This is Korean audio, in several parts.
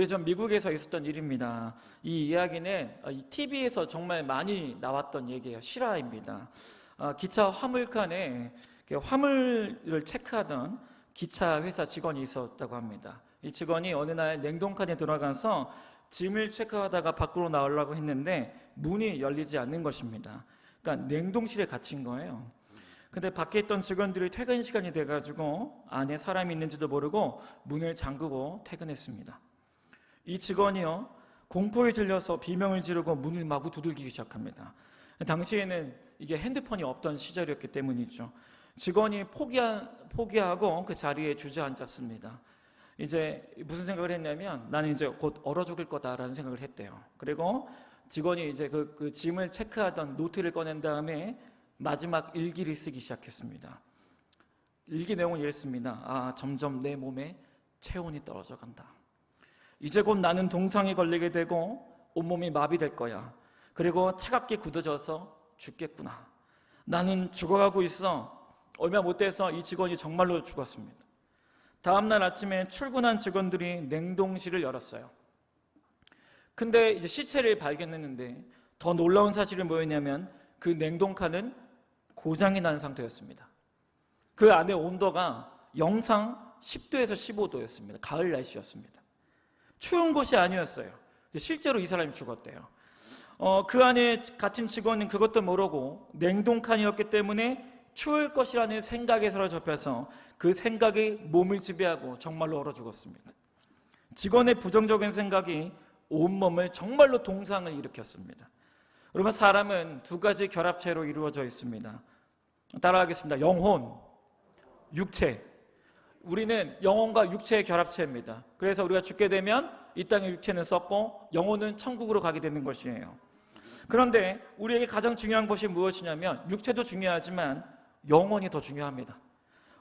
오래전 미국에서 있었던 일입니다. 이 이야기는 TV에서 정말 많이 나왔던 얘기예요. 실화입니다. 어, 기차 화물칸에 화물을 체크하던 기차 회사 직원이 있었다고 합니다. 이 직원이 어느 날 냉동칸에 들어가서 짐을 체크하다가 밖으로 나오려고 했는데 문이 열리지 않는 것입니다. 그러니까 냉동실에 갇힌 거예요. 근데 밖에 있던 직원들이 퇴근 시간이 돼가지고 안에 사람이 있는지도 모르고 문을 잠그고 퇴근했습니다. 이 직원이요 공포에 질려서 비명을 지르고 문을 마구 두들기기 시작합니다. 당시에는 이게 핸드폰이 없던 시절이었기 때문이죠. 직원이 포기하, 포기하고 그 자리에 주저앉았습니다. 이제 무슨 생각을 했냐면 나는 이제 곧 얼어 죽을 거다라는 생각을 했대요. 그리고 직원이 이제 그, 그 짐을 체크하던 노트를 꺼낸 다음에 마지막 일기를 쓰기 시작했습니다. 일기 내용은 이랬습니다. 아, 점점 내 몸에 체온이 떨어져 간다. 이제 곧 나는 동상에 걸리게 되고 온몸이 마비될 거야. 그리고 차갑게 굳어져서 죽겠구나. 나는 죽어가고 있어. 얼마 못 돼서 이 직원이 정말로 죽었습니다. 다음날 아침에 출근한 직원들이 냉동실을 열었어요. 근데 이제 시체를 발견했는데 더 놀라운 사실이 뭐였냐면 그 냉동칸은 고장이 난 상태였습니다. 그 안에 온도가 영상 10도에서 15도였습니다. 가을 날씨였습니다. 추운 곳이 아니었어요. 실제로 이 사람이 죽었대요. 어, 그 안에 갇힌 직원은 그것도 모르고 냉동칸이었기 때문에 추울 것이라는 생각에 사로잡혀서 그 생각이 몸을 지배하고 정말로 얼어 죽었습니다. 직원의 부정적인 생각이 온몸을 정말로 동상을 일으켰습니다. 여러분 사람은 두 가지 결합체로 이루어져 있습니다. 따라하겠습니다. 영혼, 육체. 우리는 영혼과 육체의 결합체입니다. 그래서 우리가 죽게 되면 이 땅의 육체는 썩고 영혼은 천국으로 가게 되는 것이에요. 그런데 우리에게 가장 중요한 것이 무엇이냐면 육체도 중요하지만 영혼이 더 중요합니다.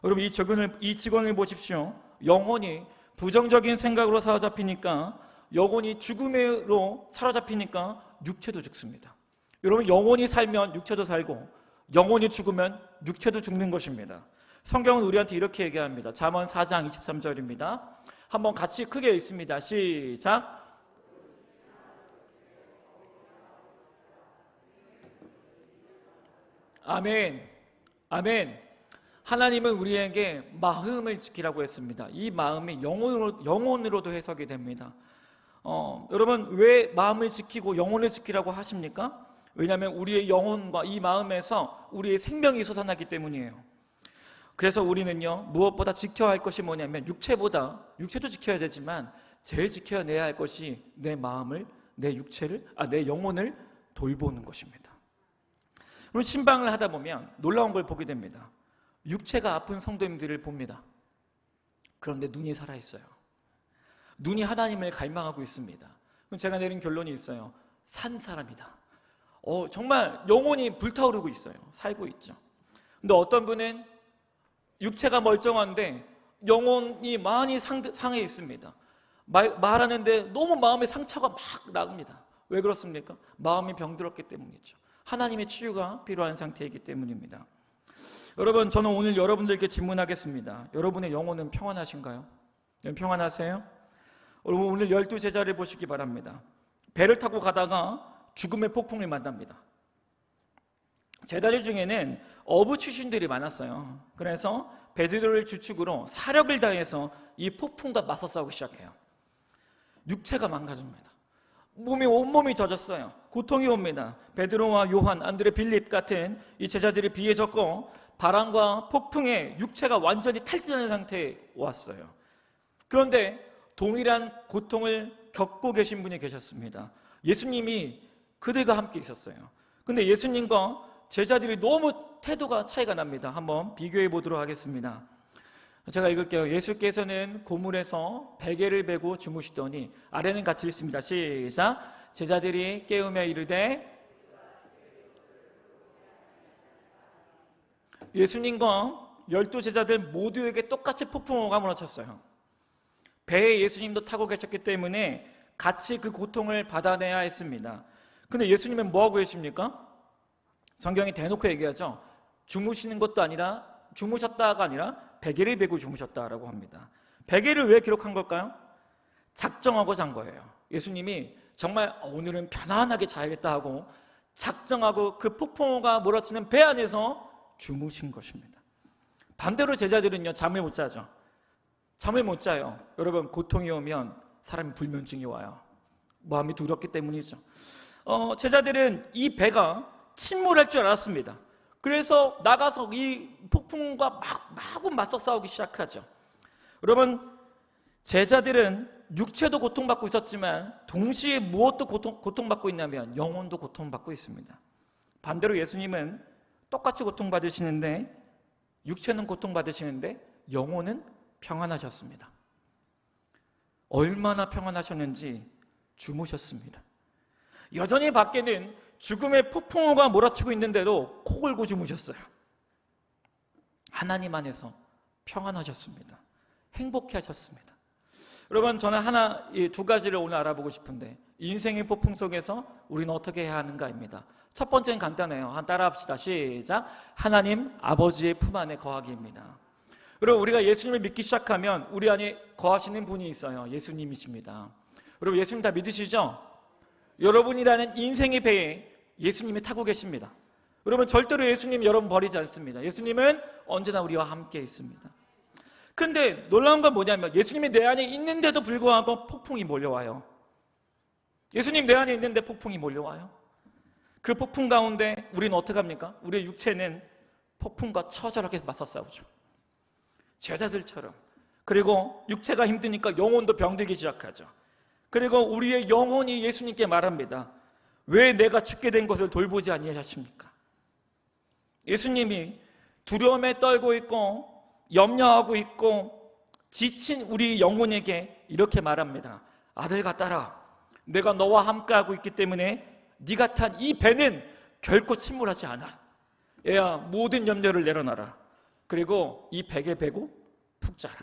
여러분 이 직원을 이 직원을 보십시오. 영혼이 부정적인 생각으로 사로잡히니까 영혼이 죽음으로 사로잡히니까 육체도 죽습니다. 여러분 영혼이 살면 육체도 살고 영혼이 죽으면 육체도 죽는 것입니다. 성경은 우리한테 이렇게 얘기합니다. 잠언 4장 23절입니다. 한번 같이 크게 읽습니다. 시작. 아멘. 아멘. 하나님은 우리에게 마음을 지키라고 했습니다. 이 마음이 영혼으로, 영혼으로도 해석이 됩니다. 어, 여러분, 왜 마음을 지키고 영혼을 지키라고 하십니까? 왜냐하면 우리의 영혼과 이 마음에서 우리의 생명이 솟아나기 때문이에요. 그래서 우리는요, 무엇보다 지켜야 할 것이 뭐냐면, 육체보다, 육체도 지켜야 되지만, 제일 지켜내야 할 것이 내 마음을, 내 육체를, 아, 내 영혼을 돌보는 것입니다. 그럼 신방을 하다 보면 놀라운 걸 보게 됩니다. 육체가 아픈 성도님들을 봅니다. 그런데 눈이 살아있어요. 눈이 하나님을 갈망하고 있습니다. 그럼 제가 내린 결론이 있어요. 산 사람이다. 어, 정말 영혼이 불타오르고 있어요. 살고 있죠. 근데 어떤 분은 육체가 멀쩡한데 영혼이 많이 상, 상해 있습니다. 말, 말하는데 너무 마음에 상처가 막 나옵니다. 왜 그렇습니까? 마음이 병들었기 때문이죠. 하나님의 치유가 필요한 상태이기 때문입니다. 여러분, 저는 오늘 여러분들께 질문하겠습니다. 여러분의 영혼은 평안하신가요? 평안하세요? 오늘 열두 제자를 보시기 바랍니다. 배를 타고 가다가 죽음의 폭풍을 만납니다. 제자들 중에는 어부 출신들이 많았어요. 그래서 베드로를 주축으로 사력을 다해서 이 폭풍과 맞서 싸우기 시작해요. 육체가 망가집니다. 몸이 온몸이 젖었어요. 고통이 옵니다. 베드로와 요한, 안드레, 빌립 같은 이 제자들이 비해졌고 바람과 폭풍에 육체가 완전히 탈진한 상태에 왔어요. 그런데 동일한 고통을 겪고 계신 분이 계셨습니다. 예수님이 그들과 함께 있었어요. 근데 예수님과 제자들이 너무 태도가 차이가 납니다. 한번 비교해 보도록 하겠습니다. 제가 읽을게요. 예수께서는 고물에서 베개를 베고 주무시더니 아래는 같이 읽습니다. 시작. 제자들이 깨우며 이르되 예수님과 열두 제자들 모두에게 똑같이 폭풍우가 몰아쳤어요. 배에 예수님도 타고 계셨기 때문에 같이 그 고통을 받아내야 했습니다. 근데 예수님은 뭐하고 계십니까? 성경이 대놓고 얘기하죠. 주무시는 것도 아니라 주무셨다가 아니라 베개를 베고 주무셨다라고 합니다. 베개를 왜 기록한 걸까요? 작정하고 잔 거예요. 예수님이 정말 어, 오늘은 편안하게 자야겠다 하고 작정하고 그 폭풍우가 몰아치는 배 안에서 주무신 것입니다. 반대로 제자들은요, 잠을 못 자죠. 잠을 못 자요. 여러분, 고통이 오면 사람이 불면증이 와요. 마음이 두렵기 때문이죠. 어, 제자들은 이 배가 침몰할 줄 알았습니다. 그래서 나가서 이 폭풍과 막, 마구 맞서 싸우기 시작하죠. 여러분, 제자들은 육체도 고통받고 있었지만 동시에 무엇도 고통, 고통받고 있냐면 영혼도 고통받고 있습니다. 반대로 예수님은 똑같이 고통받으시는데 육체는 고통받으시는데 영혼은 평안하셨습니다. 얼마나 평안하셨는지 주무셨습니다. 여전히 밖에는 죽음의 폭풍우가 몰아치고 있는데도 코 골고 주무셨어요. 하나님 안에서 평안하셨습니다. 행복해 하셨습니다. 여러분, 저는 하나, 이두 가지를 오늘 알아보고 싶은데, 인생의 폭풍 속에서 우리는 어떻게 해야 하는가입니다. 첫 번째는 간단해요. 한 따라 합시다. 시작. 하나님 아버지의 품 안에 거하기입니다. 여러분, 우리가 예수님을 믿기 시작하면 우리 안에 거하시는 분이 있어요. 예수님이십니다. 여러분, 예수님 다 믿으시죠? 여러분이라는 인생의 배에 예수님이 타고 계십니다. 여러분, 절대로 예수님 여러분 버리지 않습니다. 예수님은 언제나 우리와 함께 있습니다. 근데 놀라운 건 뭐냐면 예수님이 내 안에 있는데도 불구하고 폭풍이 몰려와요. 예수님 내 안에 있는데 폭풍이 몰려와요. 그 폭풍 가운데 우리는 어떻게 합니까? 우리의 육체는 폭풍과 처절하게 맞서 싸우죠. 제자들처럼. 그리고 육체가 힘드니까 영혼도 병들기 시작하죠. 그리고 우리의 영혼이 예수님께 말합니다. 왜 내가 죽게 된 것을 돌보지 아니하십니까? 예수님이 두려움에 떨고 있고 염려하고 있고 지친 우리 영혼에게 이렇게 말합니다. 아들과 딸아, 내가 너와 함께하고 있기 때문에 네가 탄 이 배는 결코 침몰하지 않아. 얘야, 모든 염려를 내려놔라. 그리고 이 백에 베고 푹 자라.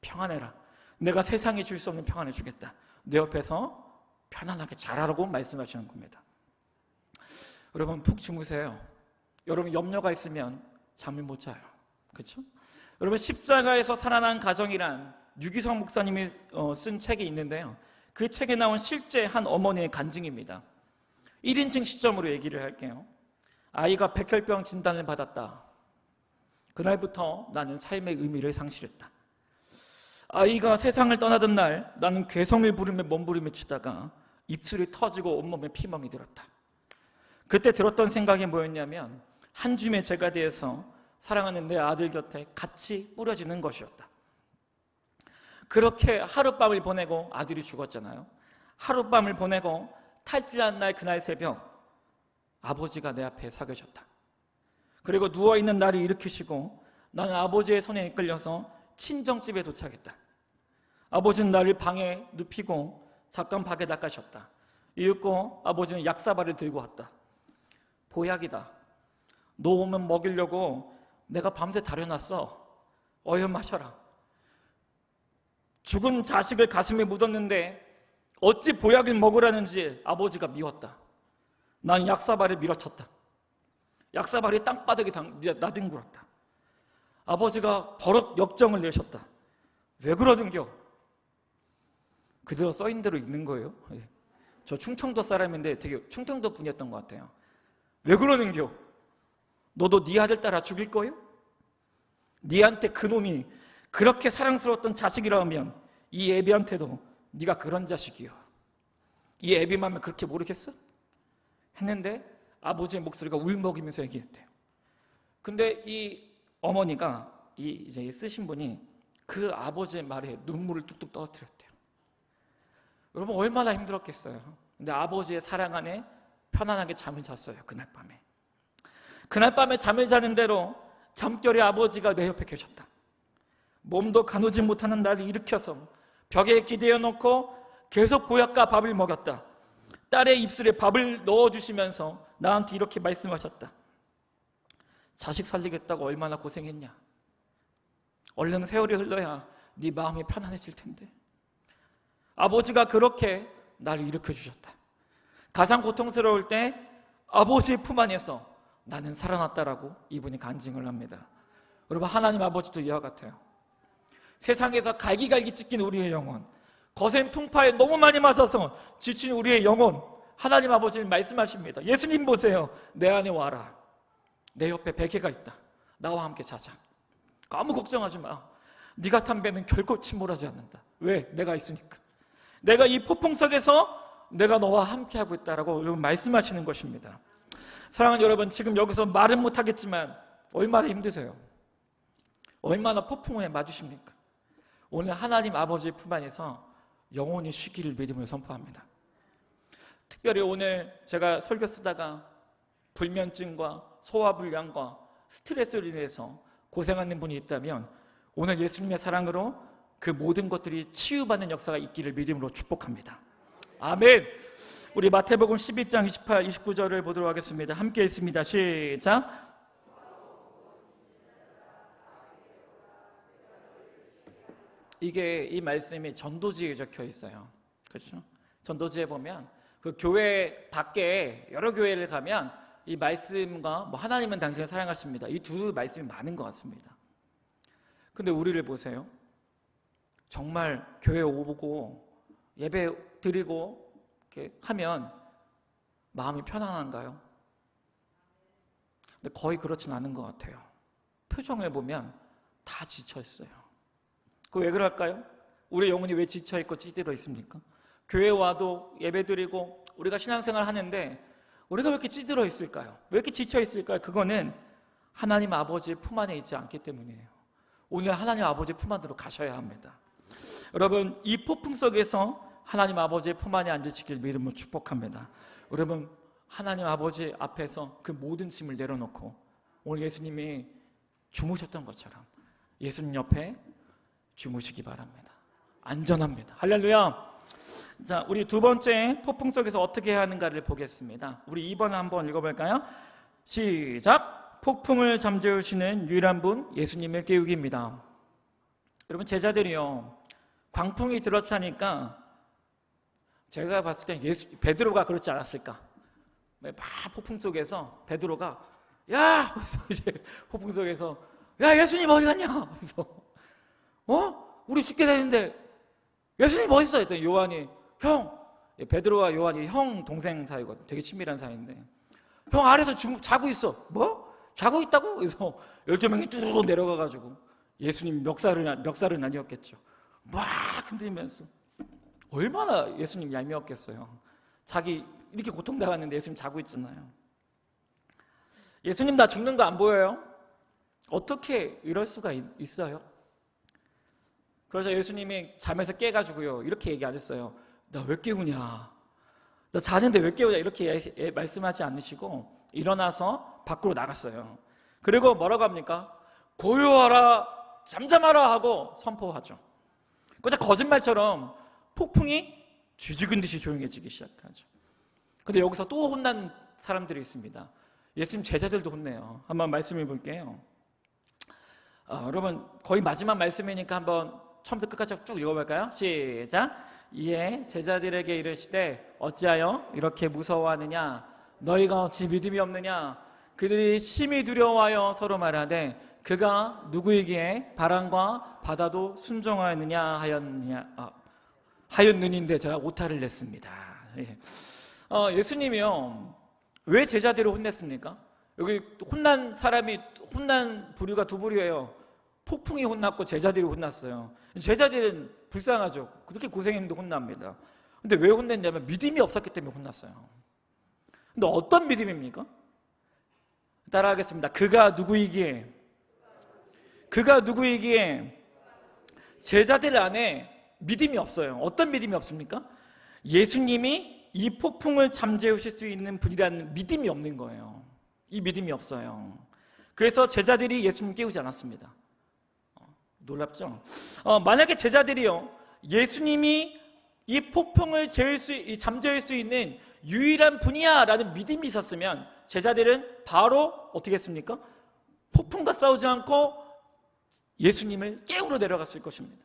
평안해라. 내가 세상에 줄 수 없는 평안을 주겠다. 내 옆에서 편안하게 자라라고 말씀하시는 겁니다. 여러분 푹 주무세요. 여러분 염려가 있으면 잠을 못 자요. 그렇죠? 여러분 십자가에서 살아난 가정이란 유기성 목사님이 어, 쓴 책이 있는데요. 그 책에 나온 실제 한 어머니의 간증입니다. 1인칭 시점으로 얘기를 할게요. 아이가 백혈병 진단을 받았다. 그날부터 나는 삶의 의미를 상실했다. 아이가 세상을 떠나던 날 나는 괴성을 부르며 몸부림을 치다가 입술이 터지고 온몸에 피멍이 들었다. 그때 들었던 생각이 뭐였냐면 한 줌의 죄가 되어서 사랑하는 내 아들 곁에 같이 뿌려지는 것이었다. 그렇게 하룻밤을 보내고 아들이 죽었잖아요. 하룻밤을 보내고 탈진한 날 그날 새벽 아버지가 내 앞에 서 계셨다. 그리고 누워 있는 나를 일으키시고 나는 아버지의 손에 이끌려서 친정집에 도착했다. 아버지는 나를 방에 눕히고 잠깐 밖에 나가셨다. 이윽고 아버지는 약사발을 들고 왔다. 보약이다. 너 오면 먹이려고 내가 밤새 다려놨어. 어여 마셔라. 죽은 자식을 가슴에 묻었는데 어찌 보약을 먹으라는지 아버지가 미웠다. 난 약사발을 밀어쳤다. 약사발이 땅바닥에 나뒹굴었다. 아버지가 버럭 역정을 내셨다. 왜 그러는겨? 그대로 써인 대로 읽는 거예요. 예. 저 충청도 사람인데 되게 충청도 분이었던 것 같아요. 왜 그러는겨? 너도 네 아들 따라 죽일 거예요? 네한테 그놈이 그렇게 사랑스러웠던 자식이라면 이 애비한테도 네가 그런 자식이요. 이 애비만 그렇게 모르겠어? 했는데 아버지의 목소리가 울먹이면서 얘기했대요. 근데 이 어머니가 이 이제 쓰신 분이 그 아버지의 말에 눈물을 뚝뚝 떨어뜨렸대요. 여러분 얼마나 힘들었겠어요. 근데 아버지의 사랑 안에 편안하게 잠을 잤어요. 그날 밤에. 그날 밤에 잠을 자는 대로 잠결에 아버지가 내 옆에 계셨다. 몸도 가누지 못하는 나를 일으켜서 벽에 기대어 놓고 계속 보약과 밥을 먹였다. 딸의 입술에 밥을 넣어주시면서 나한테 이렇게 말씀하셨다. 자식 살리겠다고 얼마나 고생했냐. 얼른 세월이 흘러야 네 마음이 편안해질 텐데. 아버지가 그렇게 나를 일으켜 주셨다. 가장 고통스러울 때 아버지의 품 안에서 나는 살아났다라고 이분이 간증을 합니다. 여러분 하나님 아버지도 이와 같아요. 세상에서 갈기갈기 찢긴 우리의 영혼, 거센 풍파에 너무 많이 맞아서 지친 우리의 영혼 하나님 아버지는 말씀하십니다. 예수님 보세요. 내 안에 와라. 내 옆에 베개가 있다. 나와 함께 자자. 아무 걱정하지 마. 네가 탄 배는 결코 침몰하지 않는다. 왜? 내가 있으니까. 내가 이 폭풍 속에서 내가 너와 함께하고 있다라고 말씀하시는 것입니다. 사랑하는 여러분, 지금 여기서 말은 못하겠지만 얼마나 힘드세요? 얼마나 폭풍에 맞으십니까? 오늘 하나님 아버지의 품 안에서 영원히 쉬기를 믿음을 선포합니다. 특별히 오늘 제가 설교 쓰다가 불면증과 소화불량과 스트레스로 인해서 고생하는 분이 있다면 오늘 예수님의 사랑으로 그 모든 것들이 치유받는 역사가 있기를 믿음으로 축복합니다. 아멘. 우리 마태복음 12장 28, 29절을 보도록 하겠습니다. 함께 읽습니다. 시작. 이게 이 말씀이 전도지에 적혀 있어요. 그렇죠? 전도지에 보면 그 교회 밖에 여러 교회를 가면 이 말씀과 뭐 하나님은 당신을 사랑하십니다. 이 두 말씀이 많은 것 같습니다. 근데 우리를 보세요. 정말 교회 오고 예배 드리고 이렇게 하면 마음이 편안한가요? 근데 거의 그렇진 않은 것 같아요. 표정을 보면 다 지쳐 있어요. 그 왜 그럴까요? 우리 영혼이 왜 지쳐 있고 찌들어 있습니까? 교회 와도 예배 드리고 우리가 신앙생활 하는데 우리가 왜 이렇게 찌들어 있을까요? 왜 이렇게 지쳐 있을까요? 그거는 하나님 아버지의 품 안에 있지 않기 때문이에요. 오늘 하나님 아버지의 품 안으로 가셔야 합니다. 여러분 이 폭풍 속에서 하나님 아버지의 품 안에 앉으시길 믿음으로 축복합니다. 여러분 하나님 아버지 앞에서 그 모든 짐을 내려놓고 오늘 예수님이 주무셨던 것처럼 예수님 옆에 주무시기 바랍니다. 안전합니다. 할렐루야. 자, 우리 두 번째 폭풍 속에서 어떻게 해야 하는가를 보겠습니다. 우리 2번 한번 읽어볼까요? 시작. 폭풍을 잠재우시는 유일한 분 예수님을 깨우기입니다. 여러분 제자들이요 광풍이 들어차니까 제가 봤을 때 예수 베드로가 그렇지 않았을까? 막 폭풍 속에서 베드로가 야 이제 폭풍 속에서 야 예수님 어디 갔냐? 그래서 어 우리 죽게 되는데 예수님 어디 있어? 했더니 요한이 형 베드로와 요한이 형 동생 사이거든. 되게 친밀한 사이인데 형 아래서 주, 자고 있어. 뭐? 자고 있다고? 그래서 12명이 뚜루루 내려가가지고 예수님 멱살을, 멱살을 나뉘었겠죠. 막 흔들면서. 얼마나 예수님 얄미웠겠어요. 자기 이렇게 고통당하는데 예수님 자고 있잖아요. 예수님 나 죽는 거 안 보여요? 어떻게 이럴 수가 있, 있어요? 그래서 예수님이 잠에서 깨가지고요. 이렇게 얘기 안 했어요. 나 왜 깨우냐? 나 자는데 왜 깨우냐? 이렇게 예- 말씀하지 않으시고 일어나서 밖으로 나갔어요. 그리고 뭐라고 합니까? 고요하라, 잠잠하라 하고 선포하죠. 그저 거짓말처럼 폭풍이 쥐죽은 듯이 조용해지기 시작하죠. 근데 여기서 또 혼난 사람들이 있습니다. 예수님 제자들도 혼내요. 한번 말씀해 볼게요. 어, 여러분 거의 마지막 말씀이니까 한번 처음부터 끝까지 쭉 읽어볼까요? 시작. 이에 제자들에게 이르시되 어찌하여 이렇게 무서워하느냐? 너희가 어찌 믿음이 없느냐? 그들이 심히 두려워하여 서로 말하되 그가 누구이기에 바람과 바다도 순종하였느냐 하였느냐 아, 하였느니인데 제가 오타를 냈습니다. 예. 어, 예수님이요 왜 제자들을 혼냈습니까? 여기 혼난 사람이 혼난 부류가 두 부류예요. 폭풍이 혼났고 제자들이 혼났어요. 제자들은 불쌍하죠. 그렇게 고생했는데 혼납니다. 근데 왜 혼냈냐면 믿음이 없었기 때문에 혼났어요. 근데 어떤 믿음입니까? 따라하겠습니다. 그가 누구이기에 그가 누구이기에 제자들 안에 믿음이 없어요. 어떤 믿음이 없습니까? 예수님이 이 폭풍을 잠재우실 수 있는 분이라는 믿음이 없는 거예요. 이 믿음이 없어요. 그래서 제자들이 예수님 깨우지 않았습니다. 어, 놀랍죠? 어, 만약에 제자들이요, 예수님이 이 폭풍을 재울 수, 이 잠재울 수 있는 유일한 분이야 라는 믿음이 있었으면 제자들은 바로 어떻게 했습니까? 폭풍과 싸우지 않고 예수님을 깨우러 내려갔을 것입니다.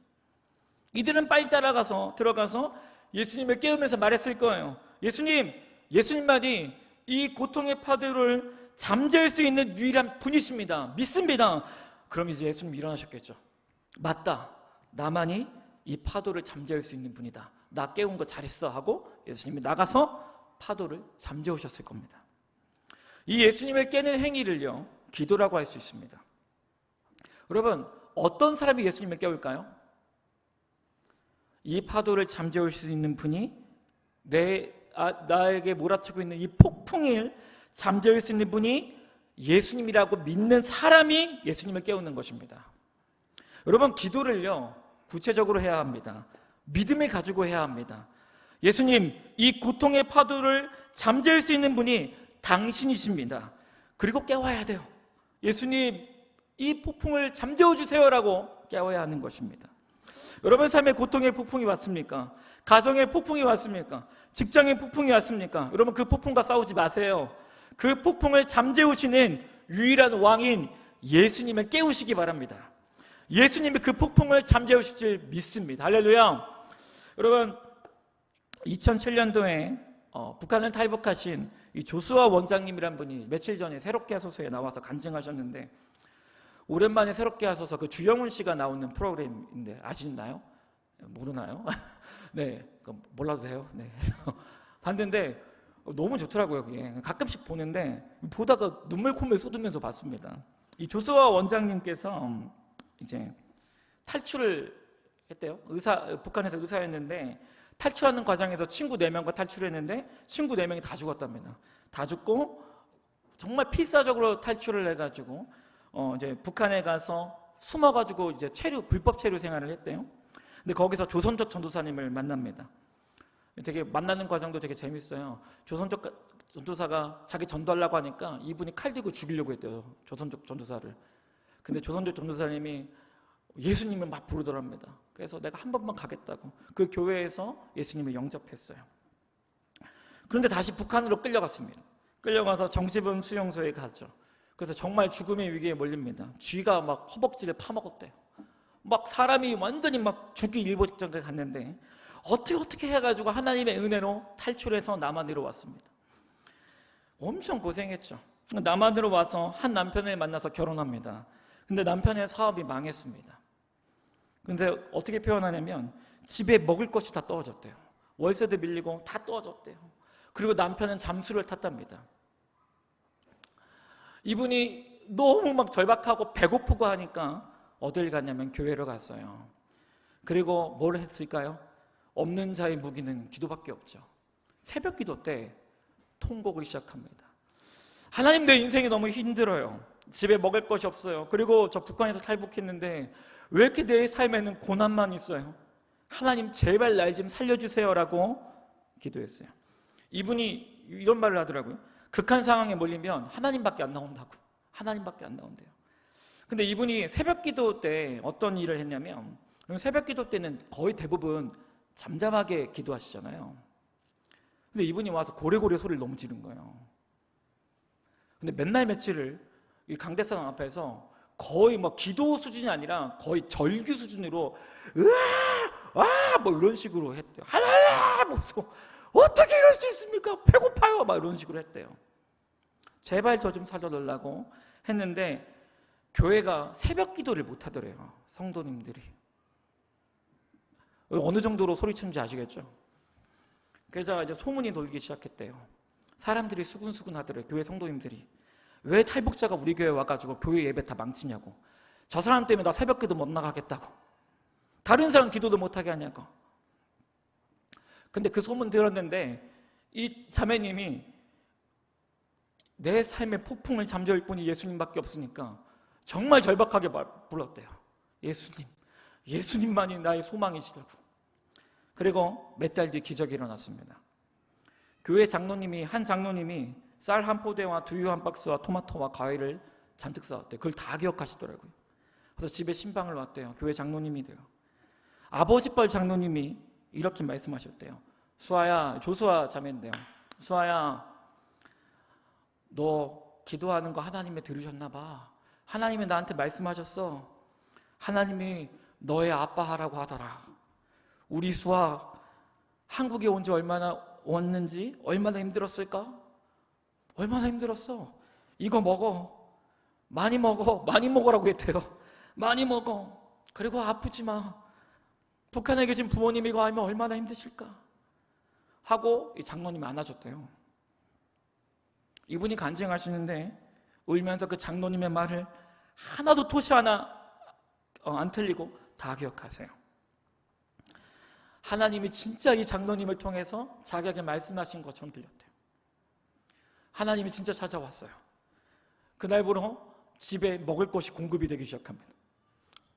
이들은 빨리 따라가서 들어가서 예수님을 깨우면서 말했을 거예요. 예수님, 예수님만이 이 고통의 파도를 잠재울 수 있는 유일한 분이십니다. 믿습니다. 그럼 이제 예수님 일어나셨겠죠. 맞다. 나만이 이 파도를 잠재울 수 있는 분이다. 나 깨운 거 잘했어 하고 예수님이 나가서 파도를 잠재우셨을 겁니다. 이 예수님을 깨는 행위를요, 기도라고 할 수 있습니다. 여러분, 어떤 사람이 예수님을 깨울까요? 이 파도를 잠재울 수 있는 분이 내, 아, 나에게 몰아치고 있는 이 폭풍을 잠재울 수 있는 분이 예수님이라고 믿는 사람이 예수님을 깨우는 것입니다. 여러분, 기도를요, 구체적으로 해야 합니다. 믿음을 가지고 해야 합니다. 예수님, 이 고통의 파도를 잠재울 수 있는 분이 당신이십니다. 그리고 깨워야 돼요. 예수님, 이 폭풍을 잠재워 주세요라고 깨워야 하는 것입니다. 여러분 삶에 고통의 폭풍이 왔습니까? 가정의 폭풍이 왔습니까? 직장의 폭풍이 왔습니까? 여러분 그 폭풍과 싸우지 마세요. 그 폭풍을 잠재우시는 유일한 왕인 예수님을 깨우시기 바랍니다. 예수님이 그 폭풍을 잠재우실 줄 믿습니다. 할렐루야. 여러분 2007년도에 어, 북한을 탈북하신 이 조수아 원장님이란 분이 며칠 전에 새롭게 하소서에 나와서 간증하셨는데 오랜만에 새롭게 하소서 그 주영훈 씨가 나오는 프로그램인데 아시나요? 모르나요? 네, 몰라도 돼요. 네, 봤는데 너무 좋더라고요. 그게 가끔씩 보는데 보다가 눈물 콧물 쏟으면서 봤습니다. 이 조수아 원장님께서 이제 탈출을 했대요. 의사 북한에서 의사였는데 탈출하는 과정에서 친구 네 명과 탈출했는데 친구 네 명이 다 죽었답니다. 다 죽고 정말 필사적으로 탈출을 해가지고 어 이제 북한에 가서 숨어가지고 이제 체류 불법 체류 생활을 했대요. 근데 거기서 조선족 전도사님을 만납니다. 되게 만나는 과정도 되게 재밌어요. 조선족 전도사가 자기 전도하려고 하니까 이분이 칼 들고 죽이려고 했대요. 조선족 전도사를. 근데 조선족 전도사님이 예수님을 막 부르더랍니다. 그래서 내가 한 번만 가겠다고 그 교회에서 예수님을 영접했어요. 그런데 다시 북한으로 끌려갔습니다. 끌려가서 정지범 수용소에 갔죠. 그래서 정말 죽음의 위기에 몰립니다. 쥐가 막 허벅지를 파먹었대요. 막 사람이 완전히 막 죽기 일보 직전까지 갔는데 어떻게 어떻게 해가지고 하나님의 은혜로 탈출해서 남한으로 왔습니다. 엄청 고생했죠. 남한으로 와서 한 남편을 만나서 결혼합니다. 근데 남편의 사업이 망했습니다. 근데 어떻게 표현하냐면 집에 먹을 것이 다 떨어졌대요. 월세도 밀리고 다 떨어졌대요. 그리고 남편은 잠수를 탔답니다. 이분이 너무 막 절박하고 배고프고 하니까 어딜 갔냐면 교회로 갔어요. 그리고 뭘 했을까요? 없는 자의 무기는 기도밖에 없죠. 새벽 기도 때 통곡을 시작합니다. 하나님 내 인생이 너무 힘들어요. 집에 먹을 것이 없어요. 그리고 저 북한에서 탈북했는데 왜 이렇게 내 삶에는 고난만 있어요? 하나님 제발 날 좀 살려주세요라고 기도했어요. 이분이 이런 말을 하더라고요. 극한 상황에 몰리면 하나님밖에 안 나온다고. 하나님밖에 안 나온대요. 근데 이분이 새벽 기도 때 어떤 일을 했냐면 새벽 기도 때는 거의 대부분 잠잠하게 기도하시잖아요. 근데 이분이 와서 고래고래 소리를 너무 지른 거예요. 근데 맨날 며칠을 이 강대상 앞에서 거의 뭐 기도 수준이 아니라 거의 절규 수준으로 으아 아뭐 이런 식으로 했대요. 하나님 뭐 어떻게 이럴 수 있습니까? 배고파요. 막 이런 식으로 했대요. 제발 저 좀 살려달라고 했는데 교회가 새벽 기도를 못 하더래요. 성도님들이. 어느 정도로 소리치는지 아시겠죠? 그래서 이제 소문이 돌기 시작했대요. 사람들이 수군수군 하더래요. 교회 성도님들이. 왜 탈북자가 우리 교회 와가지고 교회 예배 다 망치냐고. 저 사람 때문에 나 새벽 기도 못 나가겠다고. 다른 사람 기도도 못하게 하냐고. 근데 그 소문 들었는데 이 자매님이 내 삶의 폭풍을 잠재울 분이 예수님밖에 없으니까 정말 절박하게 불렀대요. 예수님, 예수님만이 나의 소망이시라고. 그리고 몇 달 뒤 기적이 일어났습니다. 교회 장로님이 한 장로님이 쌀 한 포대와 두유 한 박스와 토마토와 과일을 잔뜩 사왔대요. 그걸 다 기억하시더라고요. 그래서 집에 신방을 왔대요. 교회 장로님이 돼요. 아버지 뻘 장로님이 이렇게 말씀하셨대요. 수아야, 조수아 자매인데요. 수아야, 너 기도하는 거 하나님이 들으셨나 봐. 하나님이 나한테 말씀하셨어. 하나님이 너의 아빠하라고 하더라. 우리 수아 한국에 온 지 얼마나 왔는지 얼마나 힘들었을까? 얼마나 힘들었어. 이거 먹어. 많이 먹어. 많이 먹으라고 했대요. 많이 먹어. 그리고 아프지 마. 북한에 계신 부모님이 이거 알면 얼마나 힘드실까? 하고 이 장로님이 안아줬대요. 이분이 간증하시는데 울면서 그 장로님의 말을 하나도 토시 하나 어, 안 틀리고 다 기억하세요. 하나님이 진짜 이 장로님을 통해서 자기에게 말씀하신 것처럼 들렸대요. 하나님이 진짜 찾아왔어요. 그날부로 집에 먹을 것이 공급이 되기 시작합니다.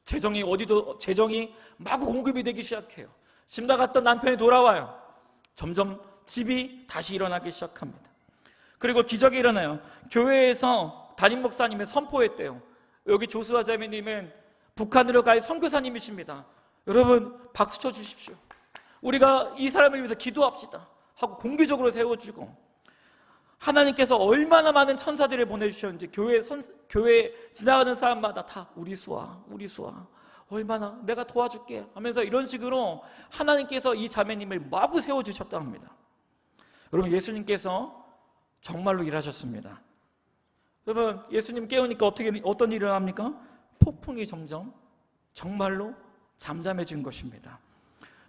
재정이 어디도 재정이 마구 공급이 되기 시작해요. 집 나갔던 남편이 돌아와요. 점점 집이 다시 일어나기 시작합니다. 그리고 기적이 일어나요. 교회에서 담임 목사님의 선포했대요. 여기 조수아 자매님은 북한으로 갈 선교사님이십니다. 여러분 박수 쳐 주십시오. 우리가 이 사람을 위해서 기도합시다. 하고 공개적으로 세워주고 하나님께서 얼마나 많은 천사들을 보내주셨는지 교회 선 교회 지나가는 사람마다 다 우리 수아, 우리 수아, 얼마나 내가 도와줄게 하면서 이런 식으로 하나님께서 이 자매님을 마구 세워주셨다 합니다. 여러분 예수님께서 정말로 일하셨습니다. 여러분 예수님 깨우니까 어떻게 어떤 일이 일어납니까? 폭풍이 점점 정말로 잠잠해진 것입니다.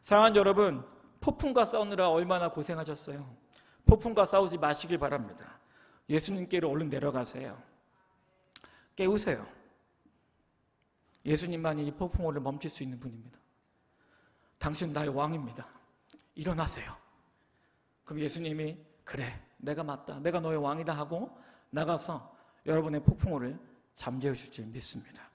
사랑하는 여러분, 폭풍과 싸우느라 얼마나 고생하셨어요. 폭풍과 싸우지 마시길 바랍니다. 예수님께로 얼른 내려가세요. 깨우세요. 예수님만이 이 폭풍우를 멈출 수 있는 분입니다. 당신 나의 왕입니다. 일어나세요. 그럼 예수님이 그래, 내가 맞다. 내가 너의 왕이다 하고 나가서 여러분의 폭풍우를 잠재우실 줄 믿습니다.